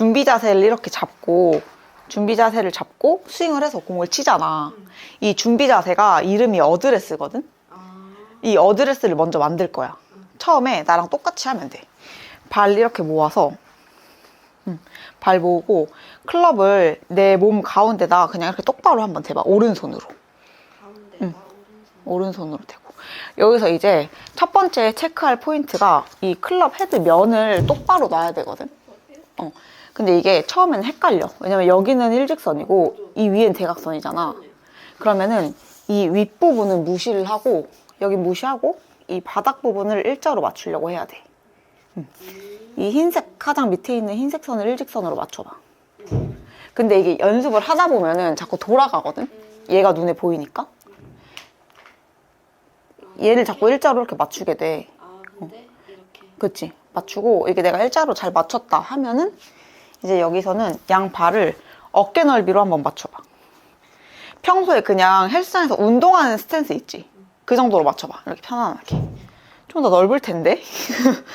준비 자세를 이렇게 잡고 준비 자세를 잡고 스윙을 해서 공을 치잖아. 이 준비 자세가 이름이 어드레스거든. 아, 이 어드레스를 먼저 만들 거야. 처음에 나랑 똑같이 하면 돼. 발 이렇게 모아서 음, 발 모으고 클럽을 내 몸 가운데다 그냥 이렇게 똑바로 한번 대봐. 오른손으로. 가운데다 응. 오른손. 오른손으로 대고. 여기서 이제 첫 번째 체크할 포인트가 이 클럽 헤드 면을 똑바로 놔야 되거든. 어. 근데 이게 처음에는 헷갈려. 왜냐면 여기는 일직선이고 이 위엔 대각선이잖아. 그러면은 이 윗부분은 무시를 하고 여기 무시하고 이 바닥 부분을 일자로 맞추려고 해야 돼. 음. 이 흰색 가장 밑에 있는 흰색 선을 일직선으로 맞춰봐. 근데 이게 연습을 하다 보면은 자꾸 돌아가거든. 얘가 눈에 보이니까. 얘를 자꾸 일자로 이렇게 맞추게 돼. 아, 근데 이렇게. 그치? 맞추고 이게 내가 일자로 잘 맞췄다 하면은 이제 여기서는 양 발을 어깨 넓이로 한번 맞춰봐. 평소에 그냥 헬스장에서 운동하는 스탠스 있지? 그 정도로 맞춰봐. 이렇게 편안하게. 좀 더 넓을 텐데?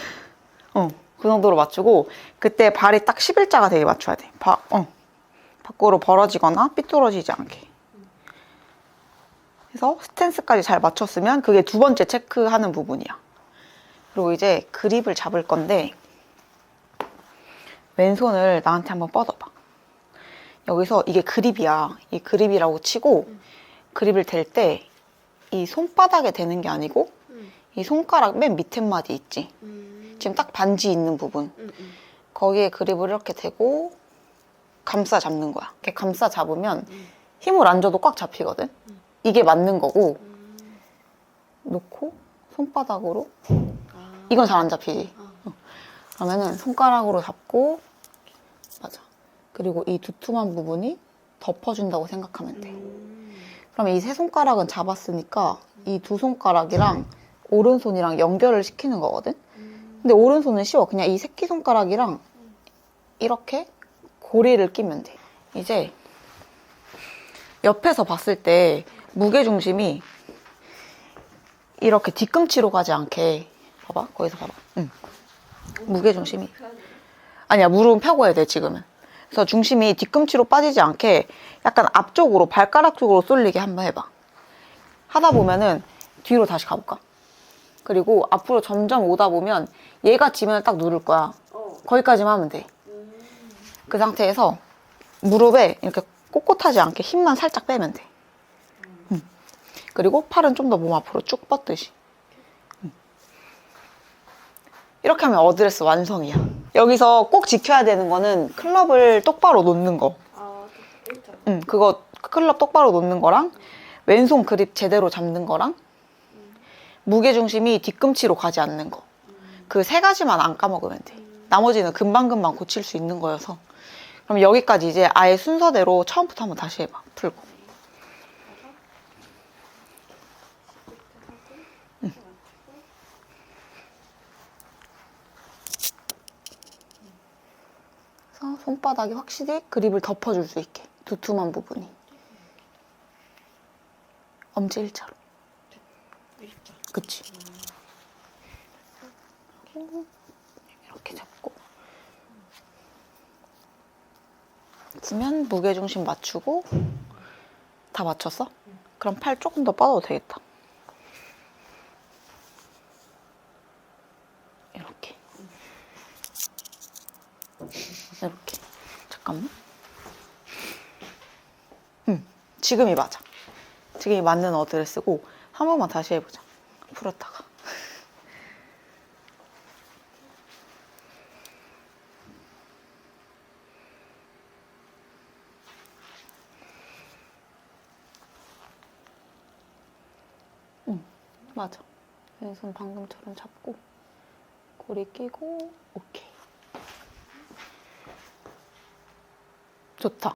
어, 그 정도로 맞추고 그때 발이 딱 11자가 되게 맞춰야 돼. 바, 어. 밖으로 벌어지거나 삐뚤어지지 않게. 그래서 스탠스까지 잘 맞췄으면 그게 두 번째 체크하는 부분이야. 그리고 이제 그립을 잡을 건데 왼손을 나한테 한번 뻗어봐. 여기서 이게 그립이야. 이 그립이라고 치고 그립을 댈 때 이 손바닥에 대는 게 아니고 음. 이 손가락 맨 밑에 마디 있지. 음. 지금 딱 반지 있는 부분. 음, 음. 거기에 그립을 이렇게 대고 감싸 잡는 거야. 이렇게 감싸 잡으면 음. 힘을 안 줘도 꽉 잡히거든. 이게 맞는 거고 음. 놓고 손바닥으로 아. 이건 잘 안 잡히지. 아. 그러면은 손가락으로 잡고 맞아. 그리고 이 두툼한 부분이 덮어준다고 생각하면 돼. 음. 그러면 이세 손가락은 잡았으니까 이 두 손가락이랑 오른손이랑 연결을 시키는 거거든. 음. 근데 오른손은 쉬워. 그냥 이 새끼 손가락이랑 이렇게 고리를 끼면 돼. 이제 옆에서 봤을 때 무게 중심이 이렇게 뒤꿈치로 가지 않게 봐봐. 거기서 봐봐. 응. 무게 중심이 아니야 무릎은 펴고 해야 돼 지금은 그래서 중심이 뒤꿈치로 빠지지 않게 약간 앞쪽으로 발가락 쪽으로 쏠리게 한번 해봐 하다 보면은 뒤로 다시 가볼까 그리고 앞으로 점점 오다 보면 얘가 지면을 딱 누를 거야 어. 거기까지만 하면 돼그 음. 상태에서 무릎에 이렇게 꼿꼿하지 않게 힘만 살짝 빼면 돼 응. 그리고 팔은 좀 더 몸 앞으로 쭉 뻗듯이 응. 이렇게 하면 어드레스 완성이야 여기서 꼭 지켜야 되는 거는 클럽을 똑바로 놓는 거 아, 일자. 응, 그거 클럽 똑바로 놓는 거랑 왼손 그립 제대로 잡는 거랑 무게 중심이 뒤꿈치로 가지 않는 거. 그 세 가지만 안 까먹으면 돼. 나머지는 금방금방 고칠 수 있는 거여서. 그럼 여기까지 이제 아예 순서대로 처음부터 한번 다시 해봐. 풀고. 손바닥이 확실히 그립을 덮어줄 수 있게. 두툼한 부분이. 엄지 일자로. 일자. 그치? 이렇게 잡고. 그러면 무게중심 맞추고 다 맞췄어? 그럼 팔 조금 더 뻗어도 되겠다. 이렇게. 이렇게. 잠깐만. 응, 지금이 맞아. 지금이 맞는 어드레스고 한 번만 다시 해보자. 풀었다가. 응, 맞아. 왼손 방금처럼 잡고 고리 끼고 오케이. 좋다.